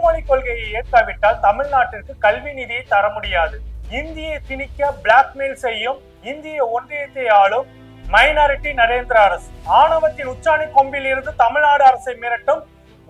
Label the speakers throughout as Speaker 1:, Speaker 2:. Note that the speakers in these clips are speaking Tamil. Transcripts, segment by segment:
Speaker 1: மும்மொழி கொள்கையை ஏற்காவிட்டால் தமிழ்நாட்டிற்கு கல்வி நிதியை தர முடியாது. இந்தியை திணிக்க பிளாக்மெயில் செய்யும் இந்திய ஒன்றியத்தை ஆளும் மைனாரிட்டி நரேந்திர அரசு. ஆணவத்தின் உச்சாணி கொம்பில் இருந்து தமிழ்நாடு அரசை மிரட்டும்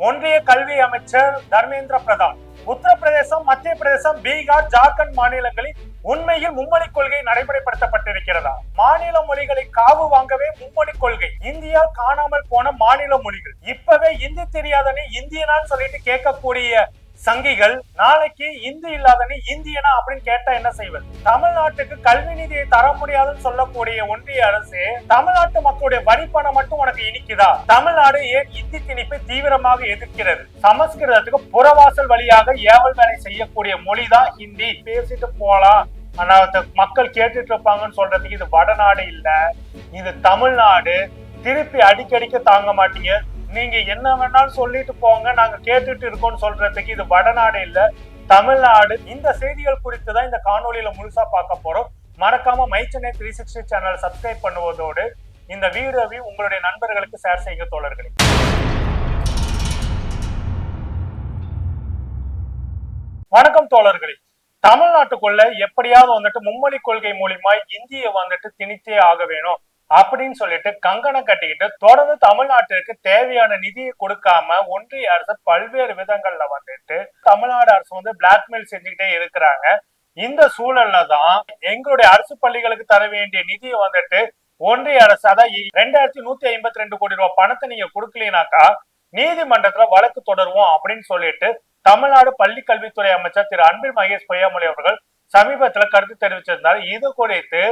Speaker 1: ஒன்றிய கல்வி அமைச்சர் தர்மேந்திர பிரதான். உத்தரப்பிரதேசம் மத்திய பிரதேசம் பீகார் ஜார்க்கண்ட் மாநிலங்களில் உண்மையில் மும்மொழி கொள்கை நடைமுறைப்படுத்தப்பட்டிருக்கிறதா? மாநில மொழிகளை காவு வாங்கவே மும்மொழி கொள்கை. இந்தியா காணாமல் போன மாநில மொழிகள். இப்பவே இந்தி தெரியாதனே இந்தியனான்னு சொல்லிட்டு கேட்கக்கூடிய சங்கிகள் நாளைக்கு இந்தி இல்லாதனே இந்தியனா அப்படின்னு கேட்டா என்ன செய்வது? தமிழ்நாட்டுக்கு கல்வி நிதியை தர முடியாதுன்னு சொல்லக்கூடிய ஒன்றிய அரசு தமிழ்நாட்டு மக்களுடைய வரிப்பணம் மட்டும் உனக்கு இனிக்குதா? தமிழ்நாடு ஏன் இந்தி திணிப்பை தீவிரமாக எதிர்க்கிறது? சமஸ்கிருதத்துக்கு புறவாசல் வழியாக ஏவல் வேலை செய்யக்கூடிய மொழிதான் ஹிந்தி. பேசிட்டு போலாம். ஆனா மக்கள் கேட்டுட்டு இருப்பாங்கன்னு சொல்றதுக்கு இது வடநாடு இல்ல. இது தமிழ்நாடு. திருப்பி அடிக்கடிக்க தாங்க மாட்டீங்க. நீங்க என்ன வேணாலும் சொல்லிட்டு போங்க. நாங்க கேட்டுட்டு இருக்கோம்னு சொல்றதுக்கு இது வடநாடு இல்ல. தமிழ்நாடு. இந்த செய்திகள் குறித்து தான் இந்த காணொலியில முழுசா பார்க்க போறோம். மறக்காம my Chennai three sixty channel subscribe பண்ணுவதோடு இந்த வீடியோவை உங்களுடைய நண்பர்களுக்கு ஷேர் செய்யுங்க தோழர்களே. வணக்கம் தோழர்களே. தமிழ்நாட்டுக்குள்ள எப்படியாவது வந்துட்டு மும்மொழி கொள்கை மூலியமா இந்திய வந்துட்டு திணித்தே ஆக வேணும் அப்படின்னு சொல்லிட்டு கங்கணம் கட்டிக்கிட்டு தொடர்ந்து தமிழ்நாட்டிற்கு தேவையான நிதியை கொடுக்காம ஒன்றிய அரசு பல்வேறு விதங்கள்ல வந்துட்டு தமிழ்நாடு அரசு வந்து பிளாக்மெயில் செஞ்சுக்கிட்டே இருக்கிறாங்க. இந்த சூழல்ல தான் எங்களுடைய அரசு பள்ளிகளுக்கு தர வேண்டிய நிதியை வந்துட்டு ஒன்றிய அரசு அதாவது ரெண்டாயிரத்தி நூத்தி ஐம்பத்தி ரெண்டு கோடி ரூபாய் பணத்தை நீங்க கொடுக்கலனாக்கா நீதிமன்றத்துல வழக்கு தொடருவோம் அப்படின்னு சொல்லிட்டு தமிழ்நாடு பள்ளி கல்வித்துறை அமைச்சர் திரு. அன்பில் மகேஷ் பொய்யாமொழி அவர்கள் சமீபத்துல கருத்து தெரிவிச்சிருந்தார். இது குறித்து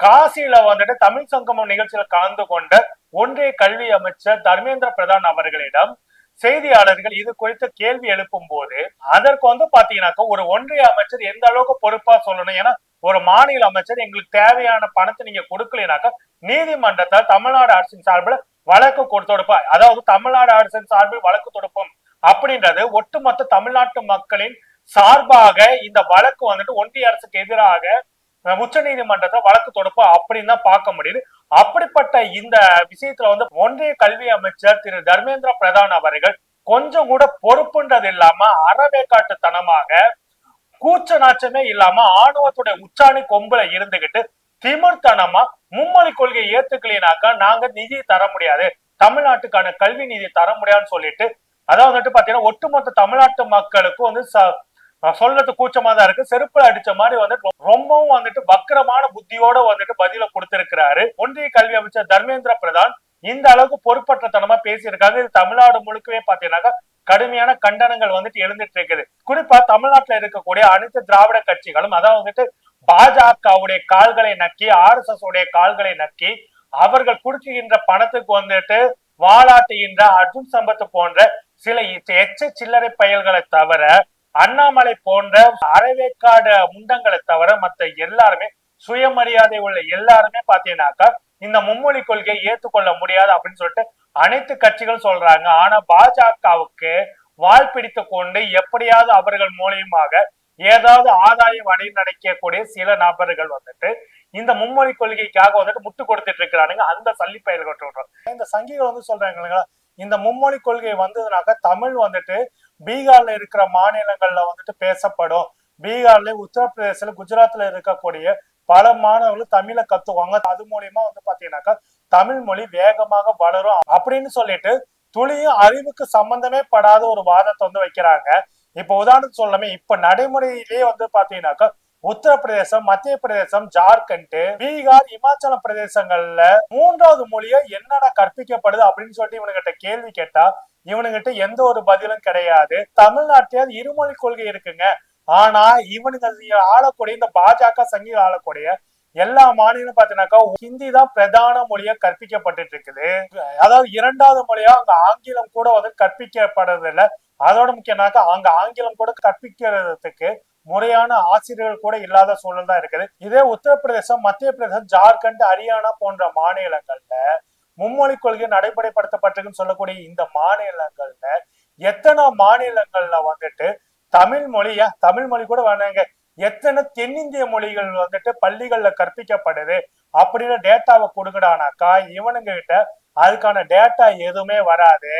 Speaker 1: காசியில வந்துட்டு தமிழ் சங்கமம் நிகழ்ச்சியில கலந்து கொண்ட ஒன்றிய கல்வி அமைச்சர் தர்மேந்திர பிரதான் அவர்களிடம் செய்தியாளர்கள் இது குறித்து கேள்வி எழுப்பும் போது அதற்கு வந்து பாத்தீங்கன்னாக்கா ஒரு ஒன்றிய அமைச்சர் எந்த அளவுக்கு பொறுப்பா சொல்லணும்? ஏன்னா ஒரு மாநில அமைச்சர் எங்களுக்கு தேவையான பணத்தை நீங்க கொடுக்கலனாக்கா நீதிமன்றத்தால் தமிழ்நாடு அரசின் சார்பில் வழக்கு கொடுத்தொடுப்பா அதாவது தமிழ்நாடு அரசின் சார்பில் வழக்கு தொடுப்போம். அப்படின்றது ஒட்டுமொத்த தமிழ்நாட்டு மக்களின் சார்பாக இந்த வழக்கு வந்துட்டு ஒன்றிய அரசுக்கு எதிராக உச்ச நீதிமன்றத்தை வழக்கு தொடுப்போம் அப்படின்னு தான் பார்க்க முடியுது. அப்படிப்பட்ட இந்த விஷயத்துல வந்து ஒன்றிய கல்வி அமைச்சர் திரு. தர்மேந்திர பிரதான் அவர்கள் கொஞ்சம் கூட பொறுப்புன்றது இல்லாம அறவேக்காட்டுத்தனமாக கூச்ச நாச்சமே இல்லாம ஆணவத்துடைய உச்சாணி கொம்புல இருந்துகிட்டு திமிர்த்தனமா மும்மொழி கொள்கையை ஏத்துக்கலினாக்கா நாங்க நிதி தர முடியாது. தமிழ்நாட்டுக்கான கல்வி நிதி தர முடியாதுன்னு சொல்லிட்டு அதாவது வந்துட்டு பாத்தீங்கன்னா ஒட்டுமொத்த தமிழ்நாட்டு மக்களுக்கும் வந்து சொல்றது கூச்சமா தான் இருக்கு. செருப்புல அடிச்ச மாதிரி வந்துட்டு ரொம்பவும் வந்துட்டு வக்கரமான புத்தியோட வந்துட்டு பதில கொடுத்திருக்கிறாரு. ஒன்றிய கல்வி அமைச்சர் தர்மேந்திர பிரதான் இந்த அளவுக்கு பொறுப்பற்றத்தனமா பேசியிருக்காங்க. இது தமிழ்நாடு முழுக்கவே பாத்தீங்கன்னாக்கா கடுமையான கண்டனங்கள் வந்துட்டு எழுந்துட்டு இருக்குது. குறிப்பா தமிழ்நாட்டுல இருக்கக்கூடிய அனைத்து திராவிட கட்சிகளும் அதாவது வந்துட்டு பாஜகவுடைய கால்களை நக்கி ஆர் எஸ் எஸ் உடைய கால்களை நக்கி அவர்கள் குடுக்குகின்ற பணத்துக்கு வந்துட்டு வாலாட்டுகின்ற அர்ஜுன் சம்பத் போன்ற சில எச்ச சில்லறை பயல்களை தவிர அண்ணாமலை போன்ற அரைவேக்காடு முண்டங்களை தவிர மத்த எல்லாருமே சுயமரியாதை உள்ள எல்லாருமே பாத்தீங்கன்னாக்கா இந்த மும்மொழி கொள்கையை ஏற்றுக்கொள்ள முடியாது அப்படின்னு சொல்லிட்டு அனைத்து கட்சிகளும் சொல்றாங்க. ஆனா பாஜகவுக்கு வால் பிடித்து கொண்டு எப்படியாவது அவர்கள் மூலியமாக ஏதாவது ஆதாயம் அடை நடக்கக்கூடிய சில நபர்கள் வந்துட்டு இந்த மும்மொழி கொள்கைக்காக வந்துட்டு முட்டு கொடுத்துட்டு இருக்கிறானுங்க. அந்த சல்லி பயிர்கள் இந்த சங்கிகள் வந்து சொல்றாங்க இந்த மும்மொழி கொள்கை வந்ததுனாக்க தமிழ் வந்துட்டு பீகார்ல இருக்கிற மாநிலங்கள்ல வந்துட்டு பேசப்படும். பீகார்ல உத்தரப்பிரதேசல குஜராத்ல இருக்கக்கூடிய பல மாணவர்கள் தமிழை கத்துவாங்க. அது மூலியமா வந்து பாத்தீங்கன்னாக்கா தமிழ் மொழி வேகமாக வளரும் அப்படின்னு சொல்லிட்டு துளியும் அறிவுக்கு சம்பந்தமே படாத ஒரு வாதத்தை வந்து வைக்கிறாங்க. இப்ப உதாரணத்துக்கு சொல்லாமே இப்ப நடைமுறையிலேயே வந்து பாத்தீங்கன்னாக்கா உத்தரப்பிரதேசம் மத்திய பிரதேசம் ஜார்க்கண்ட் பீகார் இமாச்சல பிரதேசங்கள்ல மூன்றாவது மொழியை என்னடா கற்பிக்கப்படுது அப்படின்னு சொல்லிட்டு இவனுகிட்ட கேள்வி கேட்டா இவனுகிட்ட எந்த ஒரு பதிலும் கிடையாது. தமிழ்நாட்டில் இருமொழி கொள்கை இருக்குங்க. ஆனா இவனுங்க ஆளக்கூடிய இந்த பாஜக சங்கீத ஆளக்கூடிய எல்லா மாநிலம் பாத்தீங்கன்னாக்கா ஹிந்தி தான் பிரதான மொழியா கற்பிக்கப்பட்டு இருக்குது அதாவது இரண்டாவது மொழியா அங்க ஆங்கிலம் கூட வந்து கற்பிக்கப்படுறது இல்லை அதோட முக்கியம்னாக்கா அங்க ஆங்கிலம் கூட கற்பிக்கிறதுக்கு முறையான ஆசிரியர்கள் கூட இல்லாத சூழல் தான் இருக்குது. இதே உத்தரப்பிரதேசம் மத்திய பிரதேசம் ஜார்க்கண்ட் ஹரியானா போன்ற மாநிலங்கள்ல மும்மொழி கொள்கை நடைமுறைப்படுத்தப்பட்டிருக்குன்னு சொல்லக்கூடிய இந்த மாநிலங்கள்ல எத்தனை மாநிலங்கள்ல வந்துட்டு தமிழ் மொழியா தமிழ் மொழி கூட வேணாங்க. எத்தனை தென்னிந்திய மொழிகள் வந்துட்டு பள்ளிகள்ல கற்பிக்கப்படுது அப்படின்னு டேட்டாவை கொடுக்கடானாக்கா இவனுங்க கிட்ட அதுக்கான டேட்டா எதுவுமே வராது.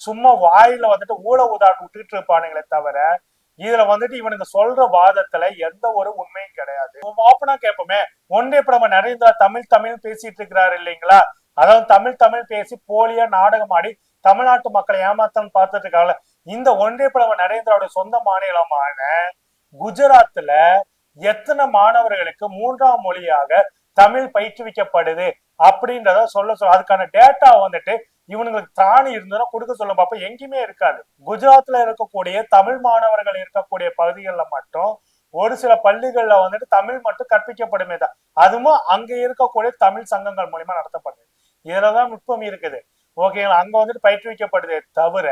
Speaker 1: சும்மா வாயில வந்துட்டு ஊழ உதாட்டு விட்டுட்டு இருப்பானுங்களே தவிர இதுல வந்துட்டு இவனுக்கு சொல்ற வாதத்துல எந்த ஒரு உண்மையும் கிடையாது. ஓப்பனா கேட்போமே ஒன்றே பிரதமர் நரேந்திரா தமிழ் தமிழ் பேசிட்டு இருக்கிறாரு இல்லைங்களா? அதாவது தமிழ் தமிழ் பேசி போலியா நாடகம் ஆடி தமிழ்நாட்டு மக்களை ஏமாத்தம் பார்த்துட்டு இருக்காங்கல்ல இந்த ஒன்றே பிரதமர் நரேந்திராவுடைய சொந்த மாநிலமான குஜராத்ல எத்தனை மாணவர்களுக்கு மூன்றாம் மொழியாக தமிழ் பயிற்றுவிக்கப்படுது அப்படின்றத சொல்ல சொல்ல அதுக்கான டேட்டா வந்துட்டு இவனுங்களுக்கு திராணி இருந்ததுன்னா கொடுக்க சொல்ல பார்ப்போம் எங்கேயுமே இருக்காது. குஜராத்ல இருக்கக்கூடிய தமிழ் மாணவர்கள் இருக்கக்கூடிய பகுதிகளில் மட்டும் ஒரு சில பள்ளிகள்ல வந்துட்டு தமிழ் மட்டும் கற்பிக்கப்படுமே தான் அதுவும் அங்க இருக்கக்கூடிய தமிழ் சங்கங்கள் மூலியமா நடத்தப்படுது. இதுலதான் நுட்பம் இருக்குது. ஓகேங்களா அங்க வந்துட்டு பயிற்றுவிக்கப்படுதே தவிர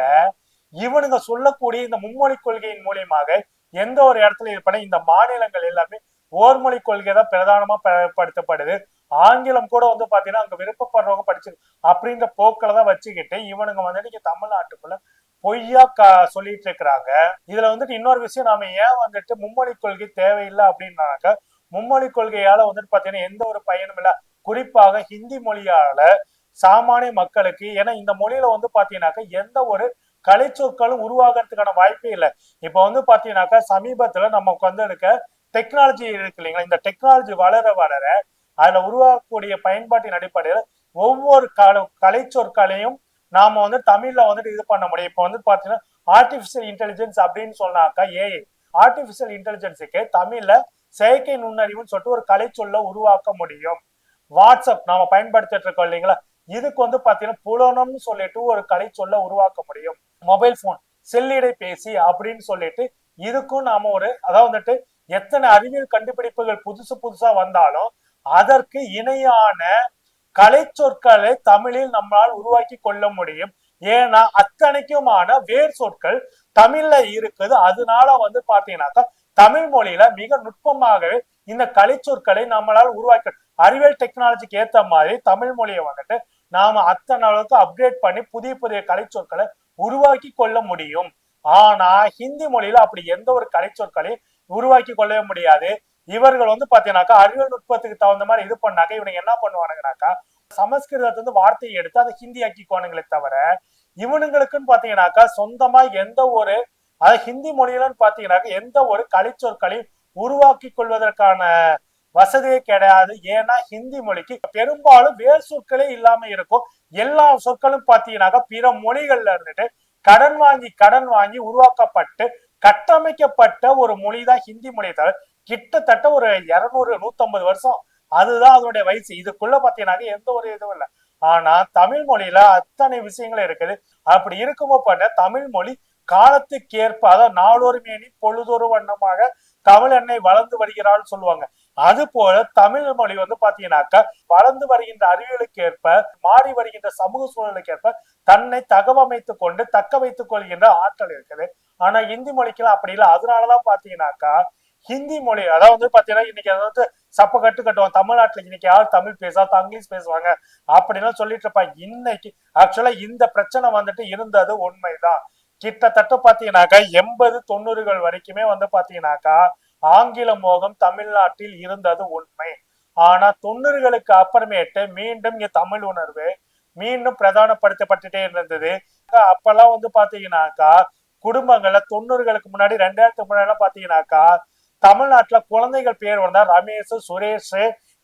Speaker 1: இவனுங்க சொல்லக்கூடிய இந்த மும்மொழி கொள்கையின் மூலியமாக எந்த ஒரு இடத்துல இருப்பன இந்த மாநிலங்கள் எல்லாமே ஓர்மொழி கொள்கை தான் பிரதானமா பயன்படுத்தப்படுது ஆங்கிலம் கூட வந்து பாத்தீங்கன்னா அங்க விருப்பப்படுறவங்க படிச்சு அப்படின்ற போக்கில தான் வச்சுக்கிட்டு இவனுங்க வந்துட்டு நீங்க தமிழ்நாட்டுக்குள்ள பொய்யா க சொல்லிட்டு இருக்கிறாங்க. இதுல வந்துட்டு இன்னொரு விஷயம் நாம ஏன் வந்துட்டு மும்மொழி கொள்கை தேவையில்லை அப்படின்னாக்க மும்மொழி கொள்கையால வந்துட்டு பாத்தீங்கன்னா எந்த ஒரு பயனும் இல்லை. குறிப்பாக ஹிந்தி மொழியால சாமானிய மக்களுக்கு ஏன்னா இந்த மொழியில வந்து பாத்தீங்கன்னாக்க எந்த ஒரு கலை சொற்களும் உருவாகிறதுக்கான வாய்ப்பே இல்லை. இப்ப வந்து பாத்தீங்கன்னாக்கா சமீபத்துல நமக்கு வந்து இருக்க டெக்னாலஜி இருக்கு இல்லைங்களா? இந்த டெக்னாலஜி வளர வளர அதுல உருவாக்கக்கூடிய பயன்பாட்டின் அடிப்படையில் ஒவ்வொரு கல கலை சொற்களையும் நாம வந்து தமிழ்ல வந்துட்டு இது பண்ண முடியும். இப்போ வந்து பாத்தீங்கன்னா ஆர்டிபிஷியல் இன்டெலிஜென்ஸ் அப்படின்னு சொன்னாக்கா ஏஐ ஆர்டிபிஷியல் இன்டெலிஜென்ஸுக்கு தமிழ்ல செயற்கை நுண்ணறிவுன்னு சொல்லிட்டு ஒரு கலை சொல்ல உருவாக்க முடியும். வாட்ஸ்அப் நாம பயன்படுத்திட்டு இருக்கோம் இல்லைங்களா? இதுக்கு வந்து பாத்தீங்கன்னா புலனம்னு சொல்லிட்டு ஒரு கலை சொல்ல உருவாக்க முடியும். மொபைல் போன் செல்லிடை பேசி அப்படின்னு சொல்லிட்டு இதுக்கும் நாம ஒரு அதாவது வந்துட்டு எத்தனை அறிவியல் கண்டுபிடிப்புகள் புதுசு புதுசா வந்தாலும் அதற்கு இணையான கலை சொற்களை தமிழில் நம்மால் உருவாக்கி கொள்ள முடியும். ஏன்னா அத்தனைக்குமான வேர் சொற்கள் தமிழ்ல இருக்குது. அதனால வந்து பாத்தீங்கன்னாக்கா தமிழ் மொழியில மிக நுட்பமாகவே இந்த கலை சொற்களை நம்மளால் உருவாக்க அறிவியல் டெக்னாலஜிக்கு ஏத்த மாதிரி தமிழ் மொழியை வந்துட்டு நாம அத்தனை அளவுக்கு அப்கிரேட் பண்ணி புதிய புதிய கலை சொற்களை உருவாக்கி கொள்ள முடியும். ஆனா ஹிந்தி மொழியில அப்படி எந்த ஒரு கலை சொற்களையும் உருவாக்கி கொள்ளவே முடியாது. இவர்கள் வந்து பாத்தீங்கன்னாக்கா அறிவியல் நுட்பத்துக்கு தகுந்த மாதிரி இது பண்ணாக்க இவனுங்க என்ன பண்ணுவானுங்கனாக்கா சமஸ்கிருதத்துல இருந்து வார்த்தையை எடுத்து அதை ஹிந்தி ஆக்கிக்குவானுங்களே தவிர இவனுங்களுக்குன்னு பாத்தீங்கன்னாக்கா சொந்தமா எந்த ஒரு அதாவது ஹிந்தி மொழியிலன்னு பாத்தீங்கன்னாக்கா எந்த ஒரு கலைச்சொற்களையும் உருவாக்கி கொள்வதற்கான வசதியே கிடையாது. ஏன்னா ஹிந்தி மொழிக்கு பெரும்பாலும் வேர் சொற்களே இல்லாம இருக்கும். எல்லா சொற்களும் பாத்தீங்கன்னாக்கா பிற மொழிகள்ல இருந்துட்டு கடன் வாங்கி கடன் வாங்கி உருவாக்கப்பட்டு கட்டமைக்கப்பட்ட ஒரு மொழி தான் ஹிந்தி மொழியை தவிர கிட்டத்தட்ட ஒரு இருநூறு நூத்தம்பது வருஷம். அதுதான் அதனுடைய வயசு. இதுக்குள்ள பாத்தீங்கன்னாக்க எந்த ஒரு இதுவும் இல்லை. ஆனா தமிழ் மொழியில அத்தனை விஷயங்கள் இருக்குது. அப்படி இருக்குமோ பண்ண தமிழ் மொழி காலத்துக்கேற்ப அதாவது நாளொரு மேனி பொழுதொரு வண்ணமாக தமிழ் எண்ணெய் வளர்ந்து வருகிறாள் சொல்லுவாங்க. அது போல தமிழ் மொழி வந்து பாத்தீங்கன்னாக்கா வளர்ந்து வருகின்ற அறிவியலுக்கு ஏற்ப மாறி வருகின்ற சமூக சூழலுக்கு ஏற்ப தன்னை தகவமைத்துக் கொண்டு தக்க வைத்துக் கொள்கின்ற ஆற்றல் இருக்குது. ஆனா இந்தி மொழிக்கெல்லாம் அப்படி இல்லை. அதனாலதான் பாத்தீங்கன்னாக்கா ஹிந்தி மொழி. அதாவது வந்து பாத்தீங்கன்னா இன்னைக்கு அதாவது சப்ப கட்டு கட்டுவோம் தமிழ்நாட்டுல இன்னைக்கு யார் தமிழ் பேசாத இங்கிலீஷ் பேசுவாங்க. அப்படின்னு சொல்லிட்டு இருப்பாங்க இன்னைக்கு ஆக்சுவலா இந்த பிரச்சனை வந்துட்டு இருந்தது உண்மைதான். கிட்டத்தட்ட பாத்தீங்கன்னாக்கா எண்பது தொண்ணூறுகள் வரைக்குமே வந்து பாத்தீங்கன்னாக்கா ஆங்கில மோகம் தமிழ்நாட்டில் இருந்தது உண்மை. ஆனா தொண்ணூறுகளுக்கு அப்புறமேட்டு மீண்டும் இங்க தமிழ் உணர்வு மீண்டும் பிரதானப்படுத்தப்பட்டுட்டே இருந்தது. அப்பெல்லாம் வந்து பாத்தீங்கன்னாக்கா குடும்பங்கள்ல தொண்ணூறுகளுக்கு முன்னாடி ரெண்டாயிரத்துக்கு முன்னாடி பாத்தீங்கன்னாக்கா தமிழ்நாட்டுல குழந்தைகள் பேர் வந்தா ரமேஷ் சுரேஷ்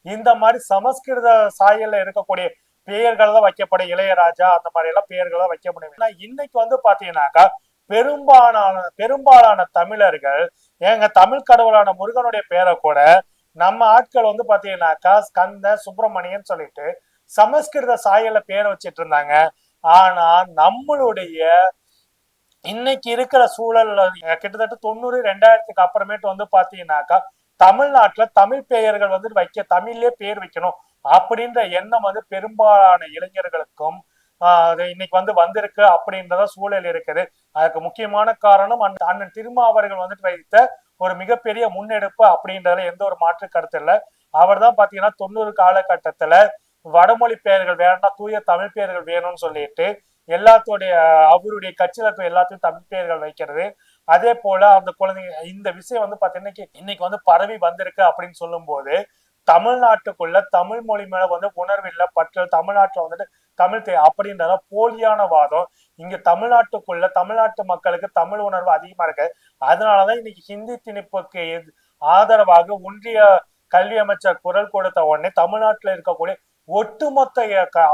Speaker 1: இந்த மாதிரி சமஸ்கிருத சாயல்ல இருக்கக்கூடிய பெயர்கள் தான் வைக்கப்படும் இளையராஜா அந்த மாதிரி எல்லாம் பெயர்கள் தான் வைக்க முடியும். இன்னைக்கு வந்து பாத்தீங்கன்னாக்கா பெரும்பாலான பெரும்பாலான தமிழர்கள் எங்க தமிழ் கடவுளான முருகனுடைய பேரை கூட நம்ம ஆட்கள் வந்து பாத்தீங்கன்னாக்கா ஸ்கந்த சுப்பிரமணியன் சொல்லிட்டு சமஸ்கிருத சாயல்ல பேரை வச்சிட்டு இருந்தாங்க. ஆனா நம்மளுடைய இன்னைக்கு இருக்கிற சூழல்ல கிட்டத்தட்ட தொண்ணூறு ரெண்டாயிரத்துக்கு அப்புறமேட்டு வந்து பாத்தீங்கன்னாக்கா தமிழ்நாட்டுல தமிழ் பெயர்கள் வந்து வைக்க தமிழ்லயே பேர் வைக்கணும் அப்படின்ற எண்ணம் வந்து பெரும்பாலான இளைஞர்களுக்கும் இன்னைக்கு வந்து வந்திருக்கு அப்படின்றத சூழல் இருக்குது. அதுக்கு முக்கியமான காரணம் அண்ணன் திருமாவர்கள் வந்துட்டு வைத்த ஒரு மிகப்பெரிய முன்னெடுப்பு அப்படின்றதுல எந்த ஒரு மாற்று கருத்து இல்லை. அவர் தான் பாத்தீங்கன்னா தொண்ணூறு காலகட்டத்துல வடமொழி பெயர்கள் வேணும்னா தூய தமிழ் பெயர்கள் வேணும்னு சொல்லிட்டு எல்லாத்துடைய அவருடைய கட்சியில இருக்க எல்லாத்தையும் தமிழ் பெயர்கள் வைக்கிறது. அதே போல அந்த குழந்தைங்க இந்த விஷயம் வந்து பாத்தீங்கன்னா இன்னைக்கு வந்து பரவி வந்திருக்கு அப்படின்னு சொல்லும் போது தமிழ்நாட்டுக்குள்ள தமிழ் மொழி மேல வந்து உணர்வு இல்லை பற்றல் தமிழ்நாட்டுல வந்துட்டு தமிழ் தே அப்படின்றத போலியான வாதம். இங்க தமிழ்நாட்டுக்குள்ள தமிழ்நாட்டு மக்களுக்கு தமிழ் உணர்வு அதிகமா இருக்கு. அதனாலதான் இன்னைக்கு ஹிந்தி திணிப்புக்கு ஆதரவாக ஒன்றிய கல்வி அமைச்சர் குரல் கொடுத்த உடனே தமிழ்நாட்டுல இருக்கக்கூடிய ஒட்டுமொத்த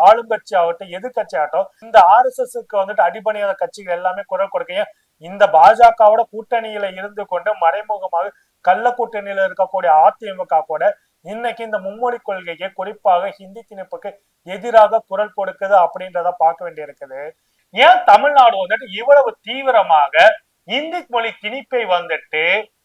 Speaker 1: ஆளுங்கட்சி ஆகட்டும் எதிர்கட்சி ஆகட்டும் இந்த ஆர் எஸ் எஸ்க்கு வந்துட்டு அடிபணியாத கட்சிகள் எல்லாமே குரல் கொடுக்கையும் இந்த பாஜகவோட கூட்டணியில இருந்து கொண்டு மறைமுகமாக கள்ள கூட்டணியில இருக்கக்கூடிய அதிமுக கூட இன்னைக்கு இந்த மும்மொழி கொள்கையை குறிப்பாக ஹிந்தி திணிப்புக்கு எதிராக குரல் கொடுக்குது அப்படின்றத பார்க்க வேண்டியிருக்குது. ஏன் தமிழ்நாடு வந்துட்டு இவ்வளவு தீவிரமாக இந்தி மொழி திணிப்பை வந்துட்டு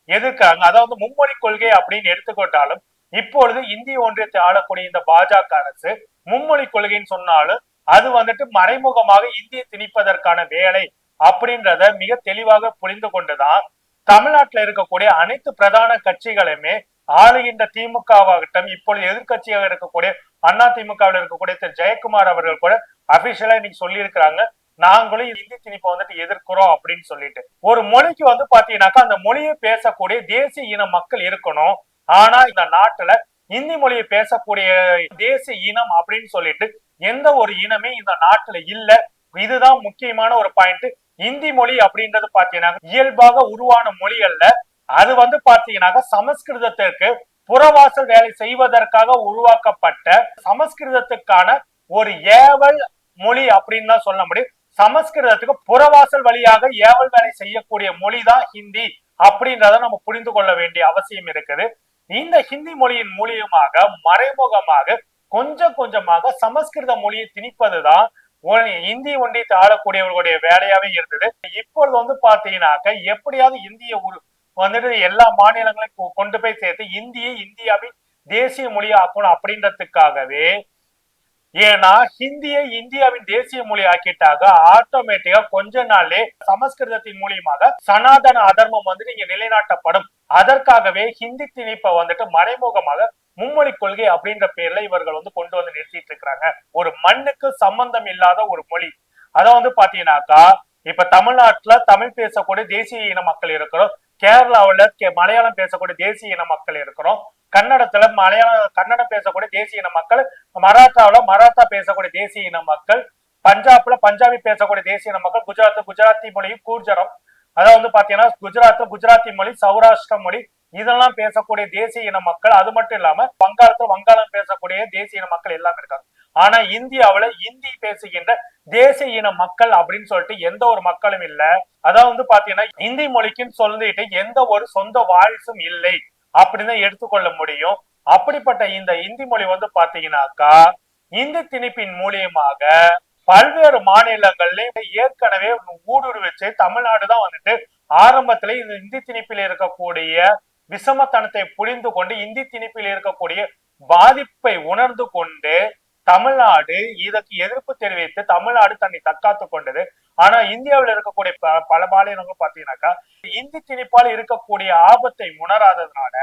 Speaker 1: எதிர்க்கிறாங்க? அதாவது மும்மொழி கொள்கை அப்படின்னு எடுத்துக்கொண்டாலும் இப்பொழுது இந்திய ஒன்றியத்தை ஆளக்கூடிய இந்த பாஜக அரசு மும்மொழி கொள்கைன்னு சொன்னாலும் அது வந்துட்டு மறைமுகமாக இந்திய திணிப்பதற்கான வேலை அப்படின்றத மிக தெளிவாக புரிந்து கொண்டுதான் தமிழ்நாட்டுல இருக்கக்கூடிய அனைத்து பிரதான கட்சிகளுமே ஆளுகின்ற திமுகவாகட்டும் இப்பொழுது எதிர்க்கட்சியாக இருக்கக்கூடிய அண்ணா திமுகவில் இருக்கக்கூடிய திரு. ஜெயக்குமார் அவர்கள் கூட அபிஷியலா இன்னைக்கு சொல்லியிருக்கிறாங்க. நாங்களும் இந்தி திணிப்பை வந்துட்டு எதிர்க்கிறோம் அப்படின்னு சொல்லிட்டு. ஒரு மொழிக்கு வந்து பாத்தீங்கன்னாக்கா அந்த மொழியை பேசக்கூடிய தேசிய இன மக்கள் இருக்கணும். ஆனா இந்த நாட்டுல இந்தி மொழியை பேசக்கூடிய தேசிய இனம் அப்படின்னு சொல்லிட்டு எந்த ஒரு இனமே இந்த நாட்டுல இல்ல. இதுதான் முக்கியமான ஒரு பாயிண்ட் இந்தி மொழி அப்படின்றது பாத்தீங்கன்னா இயல்பாக உருவான மொழி அல்ல. அது வந்து பாத்தீங்கன்னா சமஸ்கிருதத்திற்கு புறவாசல் வேலை செய்வதற்காக உருவாக்கப்பட்ட சமஸ்கிருதத்துக்கான ஒரு ஏவல் மொழி அப்படின்னு தான் சொல்ல முடியும். சமஸ்கிருதத்துக்கு புறவாசல் வழியாக ஏவல் வேலை செய்யக்கூடிய மொழி தான் ஹிந்தி அப்படின்றத நம்ம புரிந்து கொள்ள வேண்டிய அவசியம் இருக்குது. இந்த ஹிந்தி மொழியின் மூலியமாக மறைமுகமாக கொஞ்சம் கொஞ்சமாக சமஸ்கிருத மொழியை திணிப்பதுதான் இந்தி ஒன்றியத்தை ஆளக்கூடியவர்களுடைய வேலையாவே இருந்தது. இப்பொழுது வந்து பாத்தீங்கன்னாக்க எப்படியாவது இந்திய உரு வந்துட்டு எல்லா மாநிலங்களையும் கொ- கொண்டு போய் சேர்த்து இந்தியை இந்தியாவின் தேசிய மொழியாக்கணும் அப்படின்றதுக்காகவே ஏன்னா ஹிந்தியை இந்தியாவின் தேசிய மொழி ஆக்கிட்டாக ஆட்டோமேட்டிக்கா கொஞ்ச நாள்லே சமஸ்கிருதத்தின் மூலியமாக சனாதன அதர்மம் வந்து இங்க நிலைநாட்டப்படும். அதற்காகவே ஹிந்தி திணிப்பை வந்துட்டு மறைமுகமாக மும்மொழி கொள்கை அப்படின்ற பேர்ல இவர்கள் வந்து கொண்டு வந்து நிறுத்திட்டு இருக்கிறாங்க. ஒரு மண்ணுக்கு சம்பந்தம் இல்லாத ஒரு மொழி. அதை வந்து பாத்தீங்கன்னாக்கா இப்ப தமிழ்நாட்டுல தமிழ் பேசக்கூடிய தேசிய இன மக்கள் இருக்கிறோம். கேரளாவுல கே- மலையாளம் பேசக்கூடிய தேசிய இன மக்கள் இருக்கிறோம். கன்னடத்துல மலையாளம் கன்னடம் பேசக்கூடிய தேசிய இன மக்கள் மராத்தாவுல மராத்தா பேசக்கூடிய தேசிய இன மக்கள் பஞ்சாப்ல பஞ்சாபி பேசக்கூடிய தேசிய இன மக்கள் குஜராத் குஜராத்தி மொழியும் கூர்ஜரம். அதாவது வந்து பாத்தீங்கன்னா குஜராத் குஜராத்தி மொழி சௌராஷ்டிர மொழி இதெல்லாம் பேசக்கூடிய தேசிய இன மக்கள் அது மட்டும் இல்லாம வங்காளத்துல வங்காளம் பேசக்கூடிய தேசிய இன மக்கள் எல்லாமே இருக்காங்க. ஆனா இந்தியாவுல இந்தி பேசுகின்ற தேசிய இன மக்கள் அப்படின்னு சொல்லிட்டு எந்த ஒரு மக்களும் இல்ல. அதாவது வந்து பாத்தீங்கன்னா இந்தி மொழிக்குன்னு சொல்லிட்டு எந்த ஒரு சொந்த வாரிசும் இல்லை அப்படின்னு தான் எடுத்துக்கொள்ள முடியும். அப்படிப்பட்ட இந்த இந்தி மொழி வந்து பாத்தீங்கன்னாக்கா இந்தி திணிப்பின் மூலியமாக பல்வேறு மாநிலங்கள்லயும் ஏற்கனவே ஊடுருவிச்சு தமிழ்நாடு தான் வந்துட்டு ஆரம்பத்துல இந்த இந்தி திணிப்பில் இருக்கக்கூடிய விஷமத்தனத்தை புரிந்து கொண்டு இந்தி திணிப்பில் இருக்கக்கூடிய பாதிப்பை உணர்ந்து கொண்டு தமிழ்நாடு இதற்கு எதிர்ப்பு தெரிவித்து தமிழ்நாடு தன்னை தற்காத்து கொண்டது. ஆனா இந்தியாவில் இருக்கக்கூடிய ப- பல மாநிலங்கள் பாத்தீங்கன்னாக்கா இந்தி திணிப்பால் இருக்கக்கூடிய ஆபத்தை உணராததுனால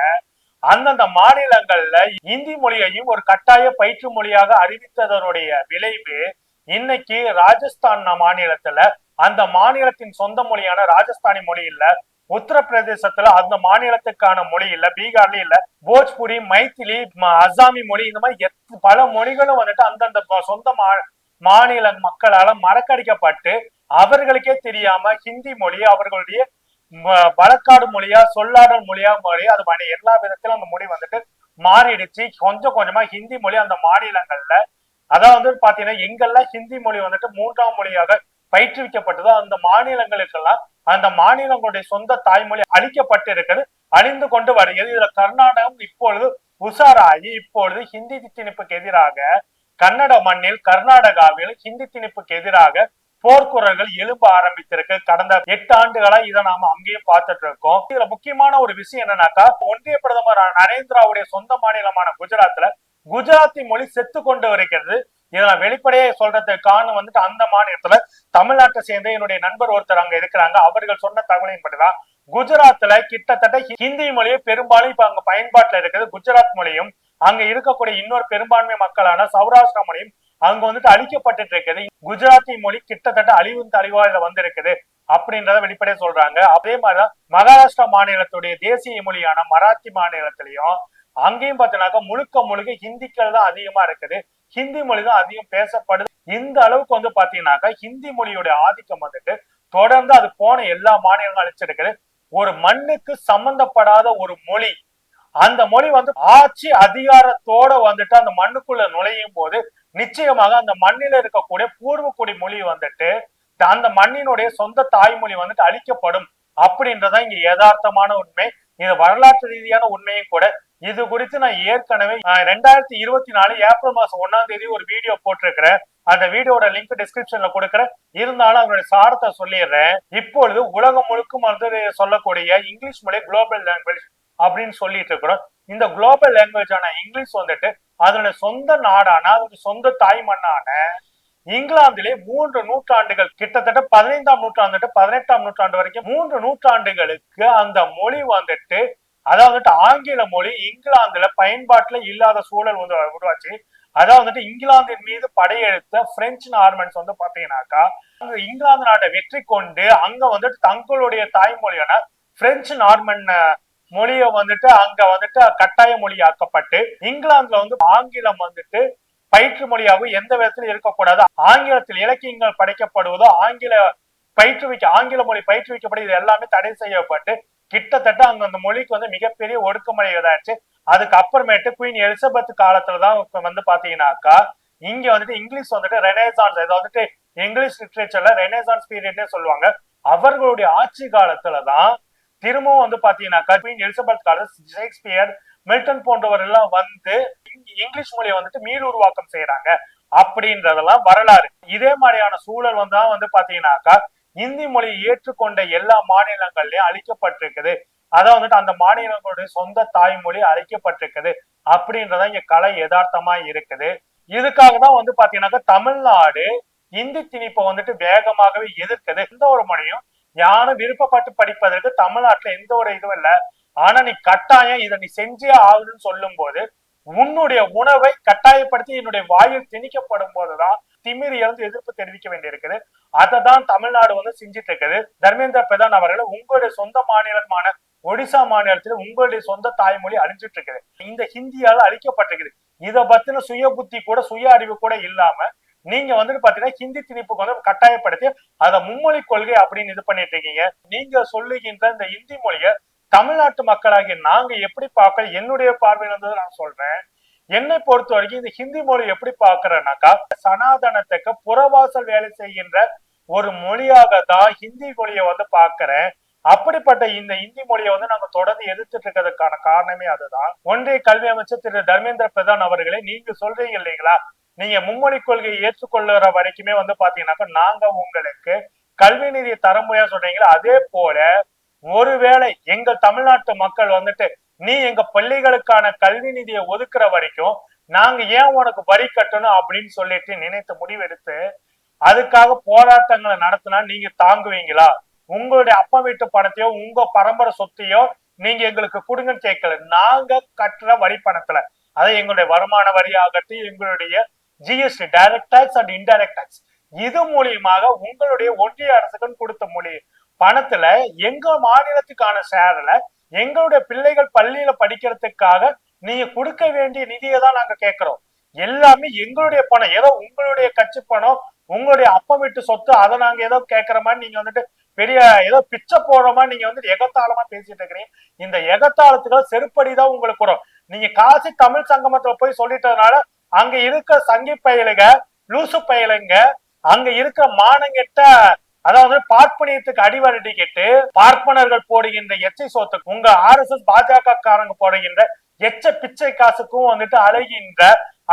Speaker 1: அந்தந்த மாநிலங்கள்ல இந்தி மொழியையும் ஒரு கட்டாய பயிற்று மொழியாக அறிவித்ததனுடைய விளைவு இன்னைக்கு ராஜஸ்தான் மாநிலத்துல அந்த மாநிலத்தின் சொந்த மொழியான ராஜஸ்தானி மொழி இல்ல உத்தரப்பிரதேசத்துல அந்த மாநிலத்துக்கான மொழி இல்ல பீகார்ல இல்ல போஜ்புரி மைத்திலி அசாமி மொழி இந்த மாதிரி பல மொழிகளும் வந்துட்டு அந்தந்த சொந்த மா மாநில மக்களால மறக்கடிக்கப்பட்டு அவர்களுக்கே தெரியாம ஹிந்தி மொழி அவர்களுடைய வழக்காடு மொழியா சொல்லாடல் மொழியா மொழி அது மாதிரி எல்லா விதத்திலும் அந்த மொழி வந்துட்டு மாறிடுச்சு. கொஞ்சம் கொஞ்சமா ஹிந்தி மொழி அந்த மாநிலங்கள்ல அதான் வந்து பாத்தீங்கன்னா எங்கெல்லாம் ஹிந்தி மொழி வந்துட்டு மூன்றாம் மொழியாக பயிற்றுவிக்கப்பட்டதோ அந்த மாநிலங்களுக்கெல்லாம் அந்த மாநிலங்களுடைய சொந்த தாய்மொழி அழிக்கப்பட்டு இருக்கிறது அழிந்து கொண்டு வருகிறது. இதுல கர்நாடகம் இப்பொழுது உஷாராகி இப்பொழுது ஹிந்தி திணிப்புக்கு எதிராக கன்னட மண்ணில் கர்நாடகாவில் ஹிந்தி திணிப்புக்கு எதிராக போர்க்குரல்கள் எழும்ப ஆரம்பித்திருக்கு. கடந்த எட்டு ஆண்டுகளா இதை நாம அங்கேயும் பார்த்துட்டு இருக்கோம். இதுல முக்கியமான ஒரு விஷயம் என்னன்னாக்கா ஒன்றிய பிரதமர் நரேந்திராவுடைய சொந்த மாநிலமான குஜராத்ல குஜராத்தி மொழி செத்து கொண்டு வருகிறது. இதெல்லாம் வெளிப்படையே சொல்றதுக்கு காரணம் வந்துட்டு அந்த மாநிலத்துல தமிழ்நாட்டை சேர்ந்த என்னுடைய நண்பர் ஒருத்தர் அங்க இருக்கிறாங்க. அவர்கள் சொன்ன தகவலின்படிதான் குஜராத்ல கிட்டத்தட்ட ஹிந்தி மொழியை பெரும்பாலும் இப்ப அங்க பயன்பாட்டுல இருக்குது. குஜராத் மொழியும் அங்க இருக்கக்கூடிய இன்னொரு பெரும்பான்மை மக்களான சௌராஷ்டிரா மொழியும் அங்க வந்துட்டு அழிக்கப்பட்டு இருக்குது. குஜராத்தி மொழி கிட்டத்தட்ட அழிவும் தழிவாயில வந்திருக்குது அப்படின்றத வெளிப்படையா சொல்றாங்க. அதே மாதிரிதான் மகாராஷ்டிரா மாநிலத்துடைய தேசிய மொழியான மராத்தி மாநிலத்திலையும் அங்கேயும் பார்த்தீங்கன்னாக்கா முழுக்க முழுக்க ஹிந்திக்கள் தான் அதிகமா இருக்குது. ஹிந்தி மொழி தான் அதிகம் பேசப்படுது. இந்த அளவுக்கு வந்து பாத்தீங்கன்னாக்கா ஹிந்தி மொழியோட ஆதிக்கம் வந்துட்டு தொடர்ந்து அது போன எல்லா மாநிலங்களும் அழிச்சிருக்குது. ஒரு மண்ணுக்கு சம்பந்தப்படாத ஒரு மொழி. அந்த மொழி வந்து ஆட்சி அதிகாரத்தோட வந்துட்டு அந்த மண்ணுக்குள்ள நுழையும் போது நிச்சயமாக அந்த மண்ணில இருக்கக்கூடிய பூர்வக்குடி மொழி வந்துட்டு அந்த மண்ணினுடைய சொந்த தாய்மொழி வந்துட்டு அழிக்கப்படும். அப்படின்றதான் இங்க யதார்த்தமான உண்மை. இது வரலாற்று ரீதியான உண்மையும் கூட. இது குறித்து நான் ஏற்கனவே ரெண்டாயிரத்தி இருபத்தி நாலு ஏப்ரல் மாசம் ஒன்னாம் தேதி ஒரு வீடியோ போட்டிருக்கிறேன். அந்த வீடியோட லிங்க் டிஸ்கிரிப்ஷன்ல கொடுக்குறேன். இருந்தாலும் அதனுடைய சாரத்தை சொல்லிடுறேன். இப்பொழுது உலகம் முழுக்கும் வந்து சொல்லக்கூடிய இங்கிலீஷ் மொழி குளோபல் லாங்குவேஜ் அப்படின்னு சொல்லிட்டு இருக்கிறோம். இந்த குளோபல் லாங்குவேஜான இங்கிலீஷ் வந்துட்டு அதனுடைய சொந்த நாடான அதனுடைய சொந்த தாய் மண்ணான இங்கிலாந்திலே மூன்று நூற்றாண்டுகள் கிட்டத்தட்ட பதினைந்தாம் நூற்றாண்டு பதினெட்டாம் நூற்றாண்டு வரைக்கும் மூன்று நூற்றாண்டுகளுக்கு அந்த மொழி வந்துட்டு அதாவது வந்துட்டு ஆங்கில மொழி இங்கிலாந்துல பயன்பாட்டுல இல்லாத சூழல் வந்து உருவாச்சு. அதாவது வந்துட்டு இங்கிலாந்தின் மீது படையெடுத்த பிரெஞ்சு நார்மன்ஸ் வந்து பாத்தீங்கன்னாக்கா இங்கிலாந்து நாட்டை வெற்றி கொண்டு அங்க வந்துட்டு தங்களுடைய தாய்மொழியான பிரெஞ்சு நார்மன் மொழியை வந்துட்டு அங்க வந்துட்டு கட்டாய மொழியாக்கப்பட்டு இங்கிலாந்துல வந்து ஆங்கிலம் வந்துட்டு பயிற்று மொழியாகவும் எந்த விதத்திலும் இருக்கக்கூடாது. ஆங்கிலத்தில் இலக்கியங்கள் படைக்கப்படுவதோ ஆங்கில பயிற்றுவிக்க ஆங்கில மொழி பயிற்றுவிக்கப்படும் இது எல்லாமே தடை செய்யப்பட்டு கிட்டத்தட்ட அங்க அந்த மொழிக்கு வந்து மிகப்பெரிய ஒடுக்குமுறை இதாச்சு அதுக்கு அப்புறமேட்டு குயின் எலிசபெத் காலத்துல தான் வந்து பாத்தீங்கன்னாக்கா இங்க வந்துட்டு இங்கிலீஷ் வந்துட்டு ரெனேசான்ஸ் இதை வந்துட்டு இங்கிலீஷ் லிட்ரேச்சர்ல ரெனேசான்ஸ் பீரியட்னே சொல்லுவாங்க. அவர்களுடைய ஆட்சி காலத்துலதான் திரும்பவும் வந்து பாத்தீங்கன்னாக்கா குயின் எலிசபெத் காலம் ஷேக்ஸ்பியர் மில்டன் போன்றவர் எல்லாம் வந்து இங்கிலீஷ் மொழியை வந்துட்டு மீள் உருவாக்கம் செய்யறாங்க அப்படின்றதெல்லாம் வரலாறு. இதே மாதிரியான சூழல் வந்து வந்து பாத்தீங்கன்னாக்கா இந்தி மொழியை ஏற்றுக்கொண்ட எல்லா மாநிலங்கள்லயும் அழிக்கப்பட்டிருக்குது. அதான் வந்துட்டு அந்த மாநிலங்களுடைய சொந்த தாய்மொழி அழிக்கப்பட்டிருக்குது. அப்படின்றத இங்க கலை யதார்த்தமா இருக்குது. இதுக்காக தான் வந்து பாத்தீங்கன்னாக்கா தமிழ்நாடு இந்தி திணிப்பை வந்துட்டு வேகமாகவே எதிர்க்குது. எந்த ஒரு மொழியும் யாரும் விருப்பப்பட்டு படிப்பதற்கு தமிழ்நாட்டுல எந்த ஒரு இதுவும் இல்ல. ஆனா நீ கட்டாயம் இதை நீ செஞ்சே ஆகுதுன்னு சொல்லும் போது உன்னுடைய உணவை கட்டாயப்படுத்தி என்னுடைய வாயில் திணிக்கப்படும் போதுதான் திமிரி இழந்து எதிர்ப்பு தெரிவிக்க வேண்டியிருக்குது. அதை தான் தமிழ்நாடு வந்து செஞ்சுட்டு இருக்குது தர்மேந்திர பிரதான் அவர்கள் உங்களுடைய சொந்த மாநிலமான ஒடிசா மாநிலத்தில் உங்களுடைய சொந்த தாய்மொழி அழிஞ்சிட்டு இருக்குது இந்த ஹிந்தியால அழிக்கப்பட்டிருக்குது. இதை பத்தின சுய புத்தி கூட சுய அறிவு கூட இல்லாம நீங்க வந்துட்டு பாத்தீங்கன்னா ஹிந்தி திணிப்புக்கு வந்து கட்டாயப்படுத்தி அதை மும்மொழி கொள்கை அப்படின்னு இது பண்ணிட்டு இருக்கீங்க நீங்க சொல்லுகின்ற இந்த ஹிந்தி மொழியை தமிழ்நாட்டு மக்களாகிய நாங்க எப்படி பார்க்க என்னுடைய பார்வையில இருந்து நான் சொல்றேன். என்னை பொறுத்த வரைக்கும் இந்த ஹிந்தி மொழி எப்படி பாக்குறேன்னாக்கா சனாதனத்துக்கு புறவாசல் வேலை செய்கின்ற ஒரு மொழியாக தான் ஹிந்தி மொழியை வந்து பாக்குறேன் அப்படிப்பட்ட இந்த ஹிந்தி மொழியை வந்து நாங்க தொடர்ந்து எதிர்த்துட்டு இருக்கிறதுக்கான காரணமே அதுதான். ஒன்றிய கல்வி அமைச்சர் திரு தர்மேந்திர பிரதான் அவர்களே நீங்க சொல்றீங்க இல்லைங்களா? நீங்க மும்மொழி கொள்கையை ஏற்றுக்கொள்ளுற வரைக்குமே வந்து பாத்தீங்கன்னாக்கா நாங்க உங்களுக்கு கல்வி நிதியை தர முடியாது சொல்றீங்களா அதே போல ஒருவேளை எங்க தமிழ்நாட்டு மக்கள் வந்துட்டு நீ எங்க பள்ளிகளுக்கான கல்வி நிதியை ஒதுக்குற வரைக்கும் நாங்க ஏன் உனக்கு வரி கட்டணும் அப்படின்னு சொல்லிட்டு நினைத்து முடிவெடுத்து அதுக்காக போராட்டங்களை நடத்தினா நீங்க தாங்குவீங்களா? உங்களுடைய அப்பா வீட்டு பணத்தையோ உங்க பரம்பரை சொத்தையோ நீங்க எங்களுக்கு கொடுங்கன்னு கேட்கல. நாங்க கட்டுற வரி பணத்துல. அதை எங்களுடைய வருமான வரி ஆகட்டும் எங்களுடைய GST direct tax and indirect tax இது மூலியமாக உங்களுடைய ஒன்றிய அரசுக்கு கொடுத்த மொழி. பணத்துல எங்க மாநிலத்துக்கான ஷேர்ல எங்களுடைய பிள்ளைகள் பள்ளியில படிக்கிறதுக்காக நீங்க கொடுக்க வேண்டிய நிதியை தான் நாங்க கேட்கிறோம். எல்லாமே எங்களுடைய பணம். ஏதோ உங்களுடைய கட்சி பணம் உங்களுடைய அப்பம் விட்டு சொத்து அதை நாங்க ஏதோ கேட்கற மாதிரி நீங்க வந்துட்டு பெரிய ஏதோ பிச்சை போடுற மாதிரி நீங்க வந்துட்டு எகத்தாளமா பேசிட்டு இருக்கிறீங்க. இந்த எகத்தாளத்துக்கு செருப்படிதான் உங்களுக்கு வரும். நீங்க காசி தமிழ் சங்கமத்துல போய் சொல்லிட்டதுனால அங்க இருக்க சங்கி பயலுக லூசு பயலுங்க அங்க இருக்கிற மானங்கிட்ட அதாவது பார்ப்பனியத்துக்கு அடிவரடி கேட்டு பார்ப்பனர்கள் போடுகின்ற எச்சை சோத்துக்கு உங்க ஆர் எஸ் எஸ் பாஜக காரங்க போடுகின்ற எச்ச பிச்சை காசுக்கும் வந்துட்டு அழகின்ற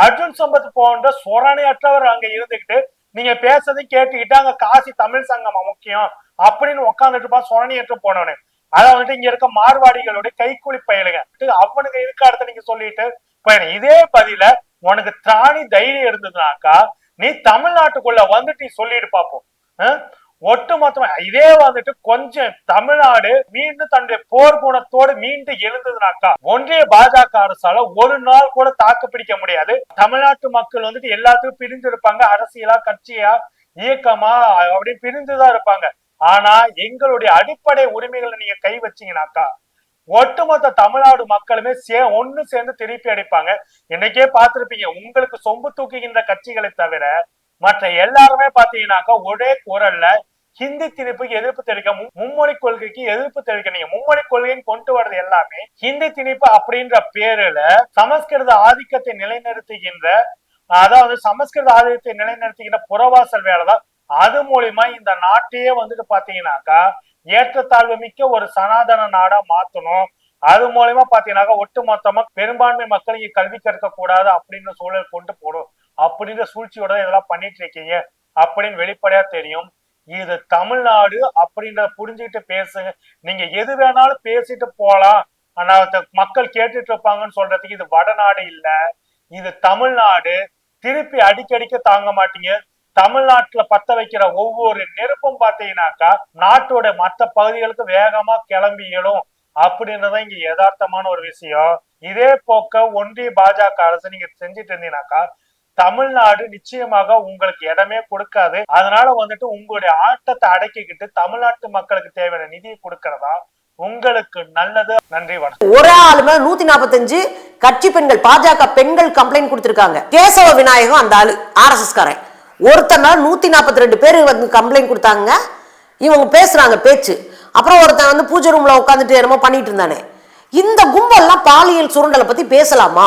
Speaker 1: அர்ஜுன் சம்பத் போன்ற சொரணையற்றவர் அங்க இருந்துகிட்டு நீங்க பேசுறதையும் கேட்டுக்கிட்டு அங்க காசி தமிழ் சங்கம் முக்கியம் அப்படின்னு உட்காந்துட்டு பா சொரணியற்று போனவனு. அதான் வந்துட்டு இங்க இருக்க மார்வாடிகளுடைய கைக்கூலி பயலுங்க. அவனுக்கு இருக்க இடத்த நீங்க சொல்லிட்டு போயிடும் இதே பதில உனக்கு திராணி தைரியம் இருந்ததுனாக்கா நீ தமிழ்நாட்டுக்குள்ள வந்துட்டு நீ சொல்லிட்டு பாப்போம் ஒட்டுமொத்தமா இதே வந்துட்டு கொஞ்சம் தமிழ்நாடு மீண்டும் தன்னுடைய போர் குணத்தோடு மீண்டும் எழுந்ததுனாக்கா ஒன்றிய பாஜக அரசால ஒரு நாள் கூட தாக்கு பிடிக்க முடியாது. தமிழ்நாட்டு மக்கள் வந்துட்டு எல்லாத்துக்கும் பிரிந்து இருப்பாங்க அரசியலா கட்சியா இயக்கமா அப்படி பிரிந்துதான் இருப்பாங்க. ஆனா எங்களுடைய அடிப்படை உரிமைகளை நீங்க கை வச்சீங்கன்னாக்கா ஒட்டுமொத்த தமிழ்நாடு மக்களுமே சே ஒன்னு சேர்ந்து திருப்பி அடிப்பாங்க. இன்னைக்கே பார்த்திருப்பீங்க உங்களுக்கு சொம்பு தூக்குகின்ற கட்சிகளை தவிர மற்ற எல்லாருமே பாத்தீங்கன்னாக்கா ஒரே குரல்ல ஹிந்தி திணிப்புக்கு எதிர்ப்பு தெரிவிக்க மும்மொழி கொள்கைக்கு எதிர்ப்பு தெரிவிக்க நீங்க மும்மொழி கொள்கைன்னு கொண்டு வர்றது எல்லாமே ஹிந்தி திணிப்பு அப்படின்ற பேருல சமஸ்கிருத ஆதிக்கத்தை நிலைநிறுத்துகின்ற அதாவது சமஸ்கிருத ஆதிக்கத்தை நிலைநிறுத்துகின்ற புறவாசல் வேலைதான். அது மூலியமா இந்த நாட்டையே வந்துட்டு பாத்தீங்கன்னாக்கா ஏற்றத்தாழ்வு மிக்க ஒரு சனாதன நாடா மாத்தணும். அது மூலியமா பாத்தீங்கன்னாக்கா ஒட்டு மொத்தமா பெரும்பான்மை மக்கள் இங்க கல்வி கற்க கூடாது அப்படின்ற சூழல் கொண்டு போடும் அப்படின்ற சூழ்ச்சியோட இதெல்லாம் பண்ணிட்டு இருக்கீங்க அப்படின்னு வெளிப்படையா தெரியும். இது தமிழ்நாடு அப்படின்றத புரிஞ்சுக்கிட்டு பேசுங்க. நீங்க எது வேணாலும் பேசிட்டு போலாம். ஆனா மக்கள் கேட்டுட்டு இருப்பாங்கன்னு சொல்றதுக்கு இது வடநாடு இல்ல. இது தமிழ்நாடு. திருப்பி அடிக்கடிக்க தாங்க மாட்டீங்க. தமிழ்நாட்டுல பத்த வைக்கிற ஒவ்வொரு நெருப்பும் பாத்தீங்கன்னாக்கா நாட்டோட மத்த பகுதிகளுக்கு வேகமா கிளம்பி எழும் அப்படின்றத இங்க யதார்த்தமான ஒரு விஷயம். இதே போக்க ஒன்றிய பாஜக அரசு நீங்க செஞ்சுட்டு இருந்தீங்கன்னாக்கா தமிழ்நாடு நிச்சயமாக உங்களுக்கு இடமே கொடுக்காது. அதனால வந்துட்டு உங்களுடைய ஆட்டத்தை அடக்கிக்கிட்டு தமிழ்நாட்டு மக்களுக்கு தேவையான நிதியை கொடுக்கறதா உங்களுக்கு நல்லது. நன்றி வணக்கம்.
Speaker 2: ஒரு ஆளு மேல நூத்தி நாற்பத்தஞ்சு கட்சி பெண்கள் பாஜக பெண்கள் கம்ப்ளைண்ட் கொடுத்திருக்காங்க. கேசவ விநாயகம் அந்த ஆளு ஆர்எஸ்எஸ் காரன் ஒருத்தன் மேல நூத்தி நாற்பத்தி ரெண்டு பேர் வந்து கம்ப்ளைண்ட் கொடுத்தாங்க. இவங்க பேசுறாங்க பேச்சு. அப்புறம் ஒருத்தன் வந்து பூஜை ரூம்ல உட்காந்துட்டு என்னமோ பண்ணிட்டு இருந்தானே. இந்த கும்பல்லாம் பாலியல் சுருண்டலை பத்தி பேசலாமா?